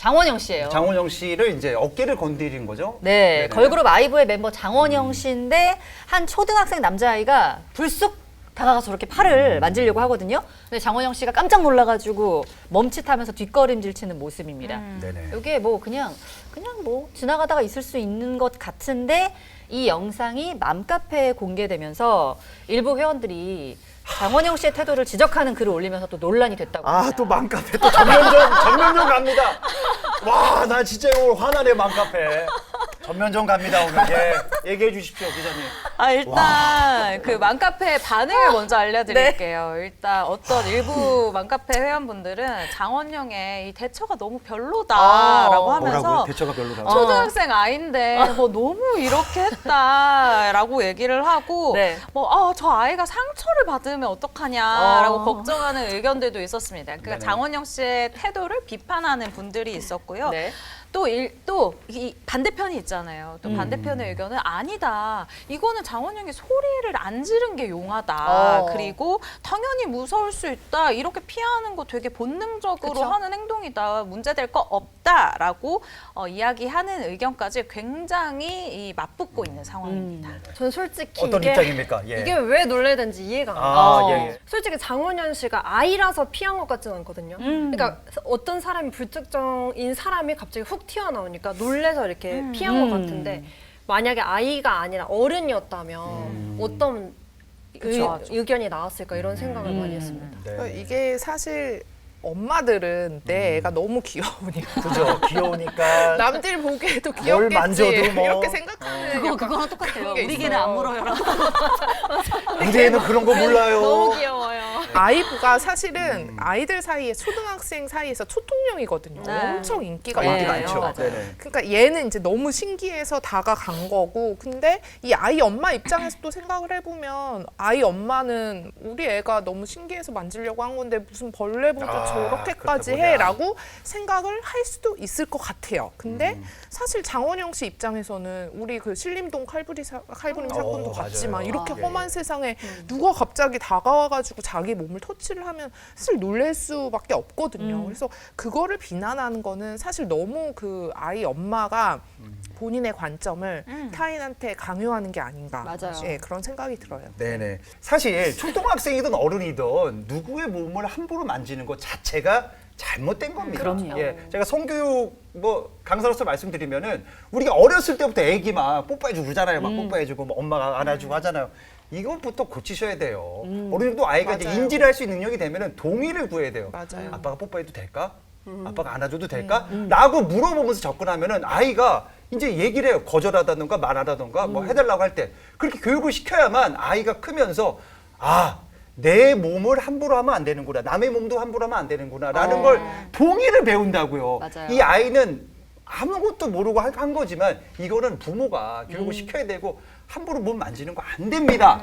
장원영 씨예요. 장원영 씨를 이제 어깨를 건드린 거죠. 네, 네네. 걸그룹 아이브의 멤버 장원영 씨인데 한 초등학생 남자아이가 불쑥 다가가서 이렇게 팔을 음. 만지려고 하거든요. 근데 장원영 씨가 깜짝 놀라가지고 멈칫하면서 뒷걸음질 치는 모습입니다. 네네. 이게 뭐 그냥 그냥 뭐 지나가다가 있을 수 있는 것 같은데 이 영상이 맘카페에 공개되면서 일부 회원들이 장원영 씨의 태도를 지적하는 글을 올리면서 또 논란이 됐다고 아 합니다. 또 맘카페 또 전면전 전면전 갑니다. 와 나 진짜 오늘 화나네 맘카페. 전면전 갑니다 오늘. 예 얘기해 주십시오 기자님. 아 일단 그 맘카페 반응을 먼저 알려드릴게요. 네. 일단 어떤 일부 맘카페 회원분들은 장원영의 이 대처가 너무 별로다라고 어, 하면서 뭐라고요? 대처가 별로다고. 초등학생 아이인데 뭐 너무 이렇게 했다라고 얘기를 하고 네. 뭐 아 저 아이가 상처를 받으면 어떡하냐라고 어. 걱정하는 의견들도 있었습니다. 그러니까 네네. 장원영 씨의 태도를 비판하는 분들이 있었고요. 네. 또일또이 반대편이 있잖아요. 음. 또 반대편의 의견은 아니다. 이거는 장원영이 소리를 안 지른 게 용하다. 어. 그리고 당연히 무서울 수 있다. 이렇게 피하는 거 되게 본능적으로 그쵸? 하는 행동이다. 문제될 거 없다라고 어, 이야기하는 의견까지 굉장히 이 맞붙고 있는 상황입니다. 음. 전 솔직히 어떤 이게, 입장입니까? 예. 이게 왜 놀래야 되는지 이해가 안 가요. 아, 어. 예, 예. 솔직히 장원현 씨가 아이라서 피한 것 같지는 않거든요. 음. 그러니까 어떤 사람이 불특정인 사람이 갑자기 훅 튀어나오니까 놀래서 이렇게 피한 음. 것 같은데 만약에 아이가 아니라 어른이었다면 음. 어떤 그쵸. 의, 의견이 나왔을까 이런 생각을 음. 많이 했습니다. 네. 그러니까 이게 사실 엄마들은 내 애가 너무 귀여우니까 그죠 귀여우니까 남들 보기에도 뭘 귀엽겠지 만져도 뭐. 이렇게 생각하는 그거 약간 그거랑 똑같아요. 그런 게 우리 있어요. 개는 안 물어요라고. 우리 애는 그런 거 몰라요. 너무 귀여워요. 아이브가 사실은 아이들 사이에 초등학생 사이에서 초통령이거든요. 네. 엄청 인기가 네, 인기가 많아요. 많죠. 네네. 그러니까 얘는 이제 너무 신기해서 다가간 거고 근데 이 아이 엄마 입장에서 또 생각을 해보면 아이 엄마는 우리 애가 너무 신기해서 만지려고 한 건데 무슨 벌레보다 아, 저렇게까지 그렇다 보냐. 해라고 생각을 할 수도 있을 것 같아요 근데 음. 사실 장원영 씨 입장에서는 우리 그 신림동 칼부리 사, 칼부림 어, 사건도 맞아요. 봤지만 이렇게 아, 예, 험한 예. 세상에 누가 갑자기 다가와가지고 자기 몸을 터치를 하면 사실 놀랄 수밖에 없거든요. 음. 그래서 그거를 비난하는 거는 사실 너무 그 아이 엄마가 음. 본인의 관점을 음. 타인한테 강요하는 게 아닌가. 맞아요. 예, 그런 생각이 들어요. 네네. 사실 초등학생이든 어른이든 누구의 몸을 함부로 만지는 것 자체가 잘못된 겁니다. 그럼요. 예, 제가 성교육 뭐 강사로서 말씀드리면은 우리가 어렸을 때부터 애기 막 뽀뽀해주고 그러잖아요. 막 뽀뽀해주고 뭐 엄마가 안아주고 하잖아요. 이것부터 고치셔야 돼요. 어른도 아이가 이제 맞아요. 인지를 할 수 있는 능력이 되면은 동의를 구해야 돼요. 맞아요. 아빠가 뽀뽀해도 될까? 아빠가 안아줘도 될까? 라고 물어보면서 접근하면은 아이가 이제 얘기를 해요. 거절하다던가 말하다던가 뭐 해달라고 할 때. 그렇게 교육을 시켜야만 아이가 크면서 아, 내 몸을 함부로 하면 안 되는구나. 남의 몸도 함부로 하면 안 되는구나. 라는 어. 걸 동의를 배운다고요. 맞아요. 이 아이는 아무것도 모르고 한- 한 거지만 이거는 부모가 교육을 시켜야 되고 함부로 몸 만지는 거 안 됩니다.